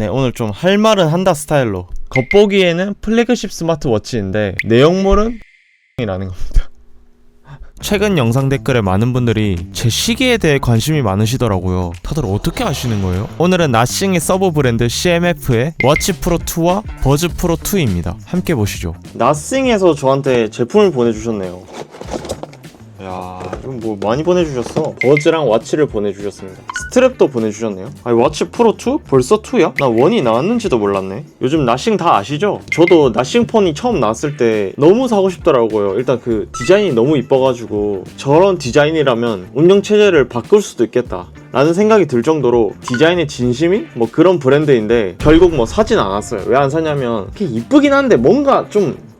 네 오늘 좀 할 말은 한다 스타일로 겉보기에는 플래그십 스마트워치인데 내용물은 이라는 겁니다 최근 영상 댓글에 많은 분들이 제 시계에 대해 관심이 많으시더라고요. 다들 어떻게 아시는 거예요? 오늘은 나싱의 서브 브랜드 CMF의 워치 프로 2와 버즈 프로 2입니다. 함께 보시죠. 나싱에서 저한테 제품을 보내주셨네요. 야, 이건 뭐 많이 보내주셨어. 버즈랑 와치를 보내주셨습니다. 스트랩도 보내주셨네요. 아니, 와치 프로 2? 벌써 2야? 나 원이 나왔는지도 몰랐네. 요즘 나싱 다 아시죠? 저도 나싱 폰이 처음 나왔을 때 너무 사고 싶더라고요. 일단 그 디자인이 너무 이뻐가지고 저런 디자인이라면 운영체제를 바꿀 수도 있겠다. 라는 생각이 들 정도로 디자인의 진심이 뭐 그런 브랜드인데 결국 뭐 사진 않았어요. 왜 안 사냐면 이쁘긴 한데 뭔가 좀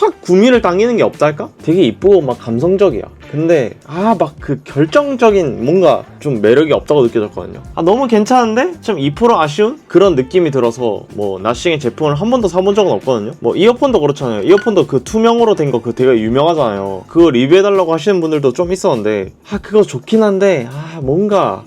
확 구미를 당기는 게 없달까? 되게 이쁘고 막 감성적이야. 근데 아 막 그 결정적인 뭔가 좀 매력이 없다고 느껴졌거든요. 아 너무 괜찮은데 좀 2% 아쉬운 그런 느낌이 들어서 뭐 나싱의 제품을 한 번도 사본 적은 없거든요. 뭐 이어폰도 그렇잖아요. 이어폰도 그 투명으로 된 거 그 되게 유명하잖아요. 그거 리뷰해달라고 하시는 분들도 좀 있었는데 아 그거 좋긴 한데 아 뭔가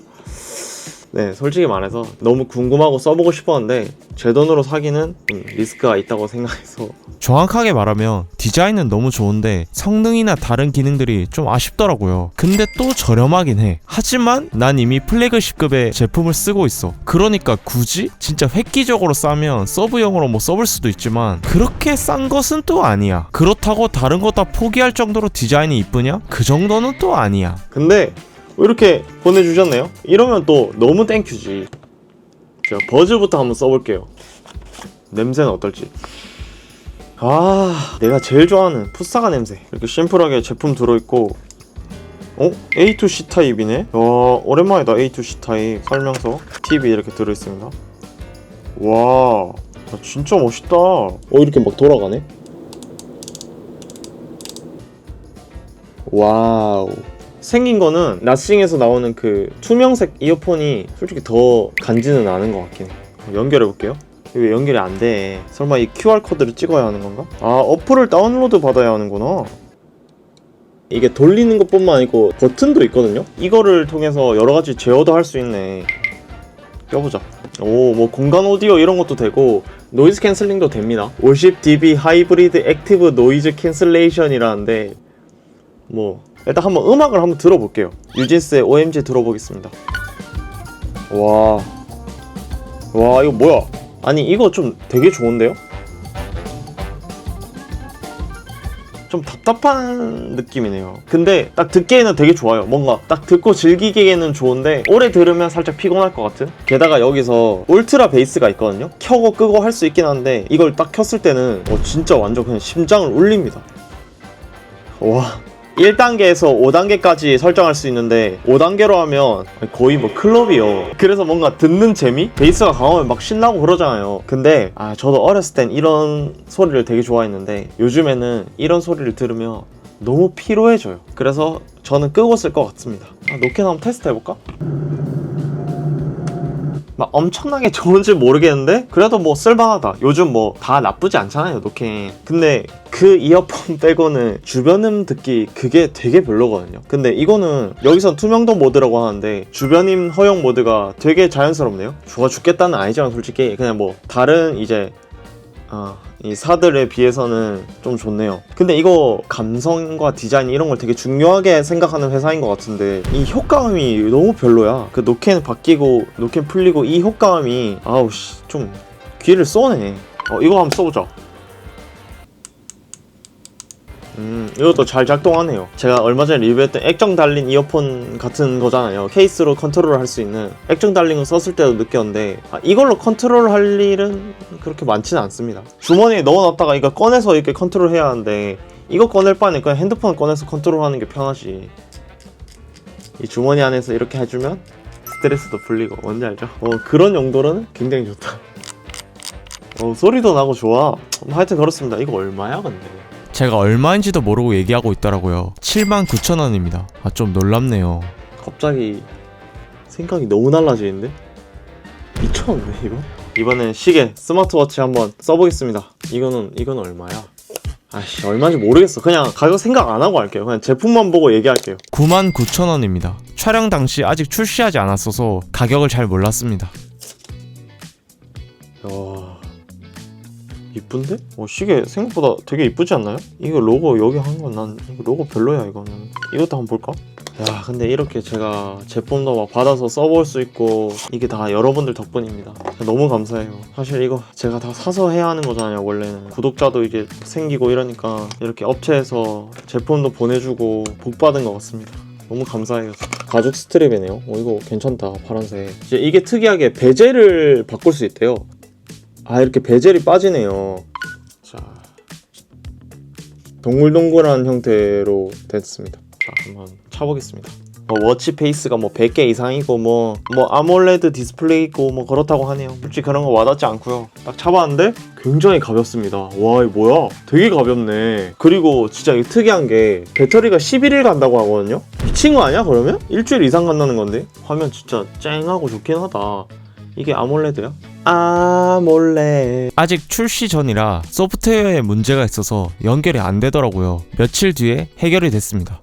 네, 솔직히 말해서 너무 궁금하고 써보고 싶었는데 제 돈으로 사기는 음, 리스크가 있다고 생각해서 정확하게 말하면 디자인은 너무 좋은데 성능이나 다른 기능들이 좀 아쉽더라고요. 근데 또 저렴하긴 해. 하지만 난 이미 플래그십급의 제품을 쓰고 있어. 그러니까 굳이 진짜 획기적으로 싸면 서브용으로 뭐 써볼 수도 있지만 그렇게 싼 것은 또 아니야. 그렇다고 다른 거 다 포기할 정도로 디자인이 이쁘냐? 그 정도는 또 아니야. 근데 이렇게 보내주셨네요. 이러면 또 너무 땡큐지. 제가 버즈부터 한번 써볼게요. 냄새는 어떨지. 아, 내가 제일 좋아하는 풋사가 냄새. 이렇게 심플하게 제품 들어있고, 어? A to C 타입이네? 와, 오랜만이다. A to C 타입. 설명서. TV 이렇게 들어있습니다. 와, 야, 진짜 멋있다. 어, 이렇게 막 돌아가네? 와우. 생긴 거는 나싱에서 나오는 그 투명색 이어폰이 솔직히 더 간지는 않은 것 같긴 해. 연결해 볼게요. 왜 연결이 안 돼? 설마 이 QR 코드를 찍어야 하는 건가? 아 어플을 다운로드 받아야 하는구나. 이게 돌리는 것뿐만 아니고 버튼도 있거든요. 이거를 통해서 여러 가지 제어도 할 수 있네. 껴보자. 오, 뭐 공간 오디오 이런 것도 되고 노이즈 캔슬링도 됩니다. 50dB 하이브리드 액티브 노이즈 캔슬레이션이라는데 뭐 일단 한번 음악을 한번 들어볼게요. 유진스의 OMG 들어보겠습니다. 와, 와 이거 뭐야? 아니 이거 좀 되게 좋은데요? 좀 답답한 느낌이네요. 근데 딱 듣기에는 되게 좋아요. 뭔가 딱 듣고 즐기기에는 좋은데 오래 들으면 살짝 피곤할 것 같은? 게다가 여기서 울트라 베이스가 있거든요. 켜고 끄고 할 수 있긴 한데 이걸 딱 켰을 때는 어, 진짜 완전 그냥 심장을 울립니다. 와 1단계에서 5단계까지 설정할 수 있는데 5단계로 하면 거의 뭐 클럽이요 그래서 뭔가 듣는 재미? 베이스가 강하면 막 신나고 그러잖아요 근데 아 저도 어렸을 땐 이런 소리를 되게 좋아했는데 요즘에는 이런 소리를 들으면 너무 피로해져요 그래서 저는 끄고 쓸 것 같습니다 아, 노캔 한번 테스트 해볼까? 막 엄청나게 좋은지 모르겠는데? 그래도 뭐 쓸만하다. 요즘 뭐 다 나쁘지 않잖아요 노캔 근데 그 이어폰 빼고는 주변음 듣기 그게 되게 별로거든요. 근데 이거는 여기선 투명도 모드라고 하는데 주변임 허용 모드가 되게 자연스럽네요. 좋아 죽겠다는 아니지만 솔직히 그냥 뭐 다른 이제 아, 이 사들에 비해서는 좀 좋네요. 근데 이거 감성과 디자인 이런 걸 되게 중요하게 생각하는 회사인 것 같은데 이 효과음이 너무 별로야. 그 노캔 바뀌고 노캔 풀리고 이 효과음이 아우 씨 좀 귀를 쏘네. 어 이거 한번 써보자. 음, 이것도 잘 작동하네요. 제가 얼마 전에 리뷰했던 액정 달린 이어폰 같은 거잖아요. 케이스로 컨트롤 할 수 있는. 액정 달린 거 썼을 때도 느꼈는데, 아, 이걸로 컨트롤 할 일은 그렇게 많지는 않습니다. 주머니에 넣어놨다가 이거 꺼내서 이렇게 컨트롤 해야 하는데, 이거 꺼낼 바에는 그냥 핸드폰 꺼내서 컨트롤 하는 게 편하지. 이 주머니 안에서 이렇게 해주면 스트레스도 풀리고, 뭔지 알죠? 어, 그런 용도로는 굉장히 좋다. 어, 소리도 나고 좋아. 하여튼 그렇습니다. 이거 얼마야, 근데? 제가 얼마인지도 모르고 얘기하고 있더라고요. 79,000원입니다. 아, 좀 놀랍네요. 갑자기 생각이 너무 달라지는데? 미쳤네, 이거? 이번엔 시계, 스마트워치 한번 써보겠습니다. 이거는, 이건 얼마야? 아씨, 얼마인지 모르겠어. 그냥 가격 생각 안 하고 할게요. 그냥 제품만 보고 얘기할게요. 99,000원입니다. 촬영 당시 아직 출시하지 않았어서 가격을 잘 몰랐습니다. 이쁜데? 어, 시계 생각보다 되게 이쁘지 않나요? 이거 로고 여기 한 건 난 로고 별로야 이거는. 이것도 한번 볼까? 야 근데 이렇게 제가 제품도 막 받아서 써볼 수 있고 이게 다 여러분들 덕분입니다. 너무 감사해요. 사실 이거 제가 다 사서 해야 하는 거잖아요 원래는. 구독자도 이게 생기고 이러니까 이렇게 업체에서 제품도 보내주고 복 받은 것 같습니다. 너무 감사해요 가죽 스트랩이네요. 어 이거 괜찮다 파란색. 이제 이게 특이하게 베젤을 바꿀 수 있대요 아 이렇게 베젤이 빠지네요. 자. 동글동글한 형태로 됐습니다. 자 한번 차보겠습니다. 뭐 워치 페이스가 뭐 100개 이상이고 뭐뭐 아몰레드 디스플레이 있고 뭐 그렇다고 하네요. 솔직히 그런 거 와닿지 않고요. 딱 차봤는데 굉장히 가볍습니다. 와 이거 뭐야? 되게 가볍네. 그리고 진짜 이게 특이한 게 배터리가 11일 간다고 하거든요? 미친 거 아니야 그러면? 일주일 이상 간다는 건데? 화면 진짜 쨍하고 좋긴 하다. 이게 아몰레드야? 아몰레 아직 출시 전이라 소프트웨어에 문제가 있어서 연결이 안 되더라고요. 며칠 뒤에 해결이 됐습니다.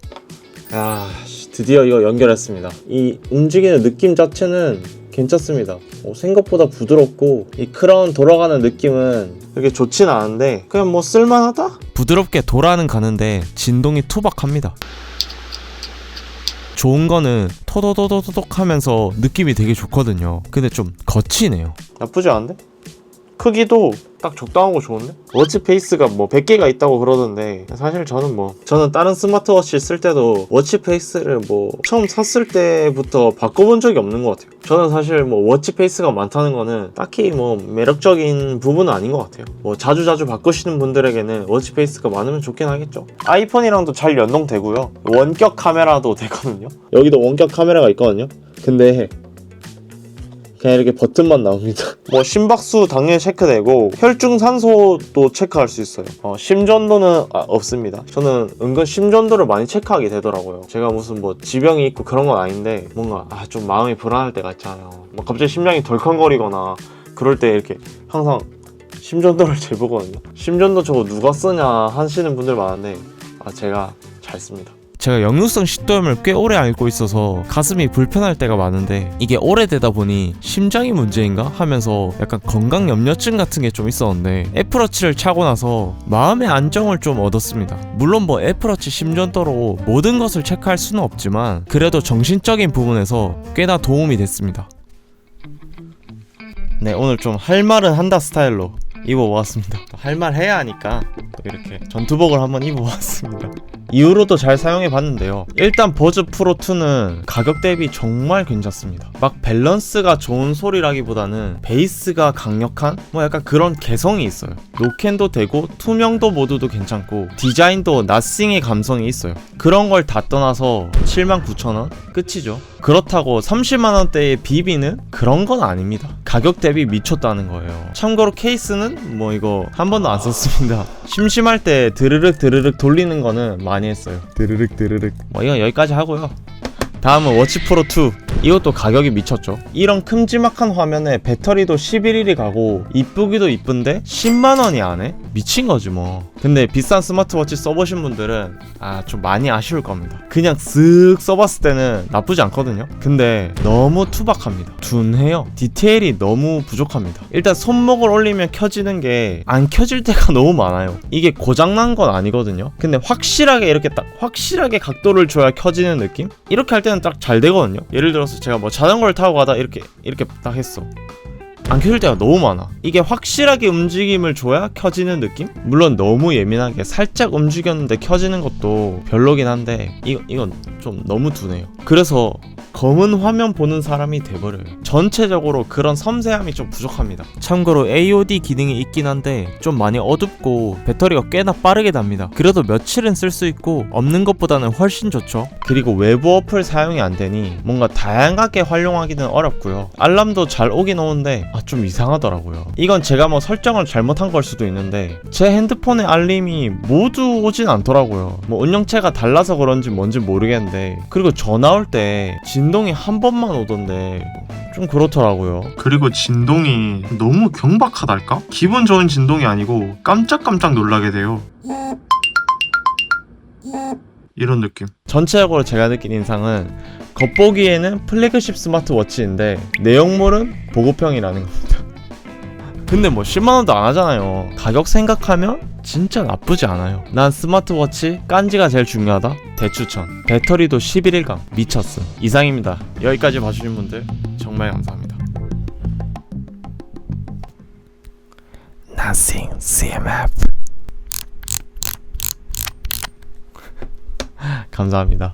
아 씨, 드디어 이거 연결했습니다. 이 움직이는 느낌 자체는 괜찮습니다. 어, 생각보다 부드럽고 이 크라운 돌아가는 느낌은 그렇게 좋진 않은데 그냥 뭐 쓸만하다? 부드럽게 돌아는 가는데 진동이 투박합니다 좋은 거는 토도도도독 하면서 느낌이 되게 좋거든요 근데 좀 거치네요 나쁘지 않은데? 크기도 딱 적당하고 좋은데? 워치 페이스가 뭐 100개가 있다고 그러던데 사실 저는 뭐 저는 다른 스마트워치 쓸 때도 워치 페이스를 뭐 처음 샀을 때부터 바꿔본 적이 없는 것 같아요. 저는 사실 뭐 워치 페이스가 많다는 거는 딱히 뭐 매력적인 부분은 아닌 것 같아요. 뭐 자주자주 바꾸시는 분들에게는 워치 페이스가 많으면 좋긴 하겠죠. 아이폰이랑도 잘 연동되고요. 원격 카메라도 되거든요. 여기도 원격 카메라가 있거든요. 근데 그냥 이렇게 버튼만 나옵니다. 뭐 심박수 당연히 체크되고 혈중산소도 체크할 수 있어요. 어, 심전도는 아, 없습니다. 저는 은근 심전도를 많이 체크하게 되더라고요. 제가 무슨 뭐 지병이 있고 그런 건 아닌데 뭔가 아, 좀 마음이 불안할 때가 있잖아요. 뭐 갑자기 심장이 덜컹거리거나 그럴 때 이렇게 항상 심전도를 재보거든요. 심전도 저거 누가 쓰냐 하시는 분들 많은데 아 제가 잘 씁니다. 제가 역류성 식도염을 꽤 오래 앓고 있어서 가슴이 불편할 때가 많은데 이게 오래되다 보니 심장이 문제인가 하면서 약간 건강 염려증 같은 게 좀 있었는데 애플워치를 차고 나서 마음의 안정을 좀 얻었습니다. 물론 뭐 애플워치 심전도로 모든 것을 체크할 수는 없지만 그래도 정신적인 부분에서 꽤나 도움이 됐습니다. 네 오늘 좀 할 말은 한다 스타일로 입어보았습니다. 할 말 해야 하니까 또 이렇게 전투복을 한번 입어봤습니다. 이후로도 잘 사용해 봤는데요. 일단 버즈 프로 2는 가격 대비 정말 괜찮습니다. 막 밸런스가 좋은 소리라기보다는 베이스가 강력한 뭐 약간 그런 개성이 있어요. 노캔도 되고 투명도 모드도 괜찮고 디자인도 나싱의 감성이 있어요. 그런 걸 다 떠나서 79,000원 끝이죠. 그렇다고 30만 원대의 비비는 그런 건 아닙니다. 가격 대비 미쳤다는 거예요. 참고로 케이스는 뭐 이거 한 번도 안 썼습니다. 심심할 때 드르륵 드르륵 돌리는 거는 많이 했어요. 드르륵 드르륵. 뭐 이건 여기까지 하고요. 다음은 워치 프로 2 이것도 가격이 미쳤죠. 이런 큼지막한 화면에 배터리도 11일이 가고 이쁘기도 이쁜데 10만원이 안 해? 미친거지 뭐. 근데 비싼 스마트워치 써보신 분들은 아 좀 많이 아쉬울 겁니다. 그냥 쓱 써봤을 때는 나쁘지 않거든요. 근데 너무 투박합니다. 둔해요. 디테일이 너무 부족합니다. 일단 손목을 올리면 켜지는 게 안 켜질 때가 너무 많아요. 이게 고장난 건 아니거든요. 근데 확실하게 이렇게 딱 확실하게 각도를 줘야 켜지는 느낌? 이렇게 할때 는 딱 잘 되거든요 예를 들어서 제가 뭐 자전거를 타고 가다 이렇게 이렇게 딱 했어 안 켜질 때가 너무 많아. 이게 확실하게 움직임을 줘야 켜지는 느낌? 물론 너무 예민하게 살짝 움직였는데 켜지는 것도 별로긴 한데 이거 이건 좀 너무 둔해요. 그래서 검은 화면 보는 사람이 돼버려요. 전체적으로 그런 섬세함이 좀 부족합니다. 참고로 AOD 기능이 있긴 한데 좀 많이 어둡고 배터리가 꽤나 빠르게 답니다. 그래도 며칠은 쓸 수 있고 없는 것보다는 훨씬 좋죠. 그리고 외부 어플 사용이 안 되니 뭔가 다양하게 활용하기는 어렵고요. 알람도 잘 오긴 오는데 아, 좀 이상하더라고요. 이건 제가 뭐 설정을 잘못한 걸 수도 있는데 제 핸드폰의 알림이 모두 오진 않더라고요. 뭐 운영체가 달라서 그런지 뭔지 모르겠는데 그리고 전화 올 때 진동이 한 번만 오던데 좀 그렇더라고요. 그리고 진동이 너무 경박하달까? 기분 좋은 진동이 아니고 깜짝깜짝 놀라게 돼요. 이런 느낌. 전체적으로 제가 느낀 인상은 겉보기에는 플래그십 스마트워치인데 내용물은 보급형이라는 겁니다. 근데 뭐 10만원도 안 하잖아요. 가격 생각하면 진짜 나쁘지 않아요. 난 스마트워치 깐지가 제일 중요하다. 대추천. 배터리도 11일간 미쳤어 이상입니다. 여기까지 봐주신 분들 정말 감사합니다. Nothing. CMF 감사합니다